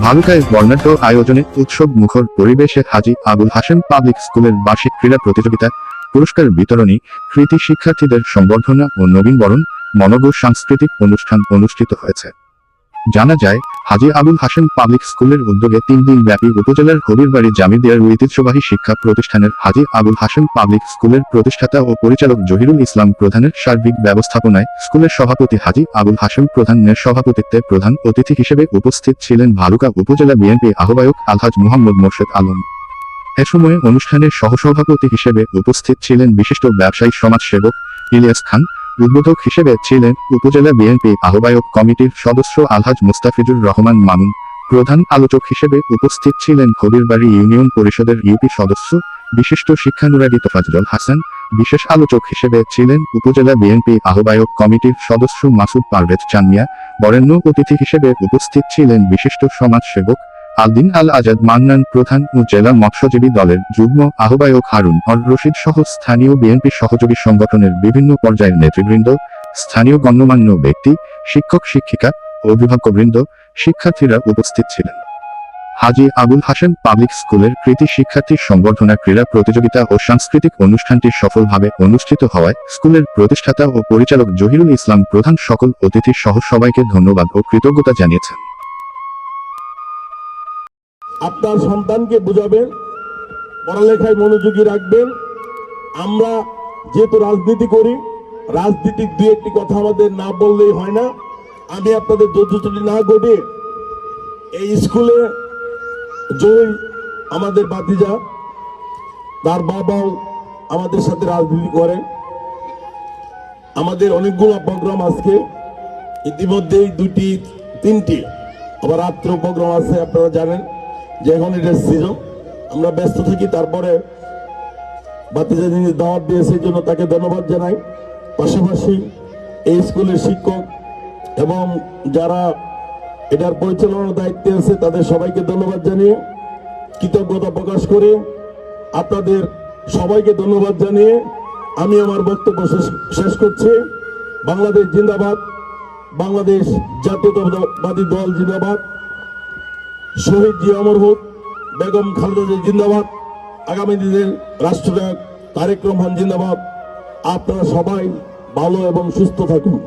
ভালুকায় বর্ণাঢ্য আয়োজনে উৎসব মুখর পরিবেশে হাজি আবুল হাসেম পাবলিক স্কুলের বার্ষিক ক্রীড়া প্রতিযোগিতা, পুরস্কার বিতরণী, কৃতি শিক্ষার্থীদের সম্বর্ধনা ও নবীনবরণ মনোগ সাংস্কৃতিক অনুষ্ঠান অনুষ্ঠিত হয়েছে। জানা যায়, হাজি আবুল হাশেম পাবলিক স্কুলের উদ্যোগে তিন দিন ব্যাপী উপজেলার হবিরবাড়ি জামিদিয়ার ঐতিহ্যবাহী শিক্ষা প্রতিষ্ঠানের হাজি আবুল হাশেম পাবলিক স্কুলের প্রতিষ্ঠাতা ও পরিচালক জহিরুল ইসলাম প্রধানের সার্বিক ব্যবস্থাপনায় স্কুলের সভাপতি হাজি আবুল হাশেম প্রধানের সভাপতিত্বে প্রধান অতিথি হিসেবে উপস্থিত ছিলেন ভালুকা উপজেলা বিএনপি আহ্বায়ক আলহাজ মোহাম্মদ মোর্শেদ আলম। এ সময় অনুষ্ঠানের সহসভাপতি হিসেবে উপস্থিত ছিলেন বিশিষ্ট ব্যবসায়ী সমাজসেবক ইলিয়াস খান উদ্বোধক হিসেবে ছিলেন উপজেলা বিএনপি আহ্বায়ক কমিটির সদস্য আলহাজ মুস্তাফিজুর রহমান মামুন, প্রধান আলোচক হিসেবে উপস্থিত ছিলেন হবিরবাড়ি ইউনিয়ন পরিষদের ইউপি সদস্য, বিশিষ্ট শিক্ষানুরাগী তোফাজুল হাসান, বিশেষ আলোচক হিসেবে ছিলেন উপজেলা বিএনপি আহ্বায়ক কমিটির সদস্য মাসুদ পারভেজ চানমিয়া, বরেণ্য অতিথি হিসেবে উপস্থিত ছিলেন বিশিষ্ট সমাজসেবক আলদিন আল আজাদ মান্নান প্রধান ও জেলা মৎস্যজীবী দলের যুগ্ম আহ্বায়ক হারুন অর রশিদ সহ স্থানীয় বিএনপি সহযোগী সংগঠনের বিভিন্ন পর্যায়ের নেতৃবৃন্দ, স্থানীয় গণ্যমান্য ব্যক্তি, শিক্ষক, শিক্ষিকা, অভিভাবকবৃন্দ, শিক্ষার্থীরা উপস্থিত ছিলেন। হাজি আবুল হাশেম পাবলিক স্কুলের কৃতি শিক্ষার্থীর সংবর্ধনা ক্রীড়া প্রতিযোগিতা ও সাংস্কৃতিক অনুষ্ঠানটি সফলভাবে অনুষ্ঠিত হওয়ায় স্কুলের প্রতিষ্ঠাতা ও পরিচালক জহিরুল ইসলাম প্রধান সকল অতিথি সহ সবাইকে ধন্যবাদ ও কৃতজ্ঞতা জানিয়েছেন। আপনার সন্তানকে বুঝাবেন, পড়ালেখায় মনোযোগী রাখবেন। আমরা যেহেতু রাজনীতি করি রাজনীতিক দু একটি কথা আমাদের না বললেই হয় না। আমি আপনাদের দোষটি না ঘটে এই স্কুলে জহির আমাদের বাতিজা তার বাবাও আমাদের সাথে রাজনীতি করে। আমাদের অনেকগুলো প্রোগ্রাম আজকে, ইতিমধ্যেই দুটি, তিনটি, আবার রাত্র প্রোগ্রাম আছে, আপনারা জানেন। যে এখন এটা সিজন আমরা ব্যস্ত থাকি, তারপরে বাতিজা যিনি দাওয়াত দিয়েছে জন্য তাকে ধন্যবাদ জানাই। পাশাপাশি এই স্কুলের শিক্ষক এবং যারা এটার পরিচালনার দায়িত্বে আছে, তাদের সবাইকে ধন্যবাদ জানিয়ে কৃতজ্ঞতা প্রকাশ করে আপনাদের সবাইকে ধন্যবাদ জানিয়ে আমি আমার বক্তব্য শেষ করছি। বাংলাদেশ জিন্দাবাদ, বাংলাদেশ জাতীয়তাবাদী দল জিন্দাবাদ। শহীদ জি অমর হোক, বেগম খালেদা জিন্দাবাদ। আগামী দিনের রাষ্ট্রনায়ক তারেক রহমান জিন্দাবাদ। আপনারা সবাই ভালো এবং সুস্থ থাকুন।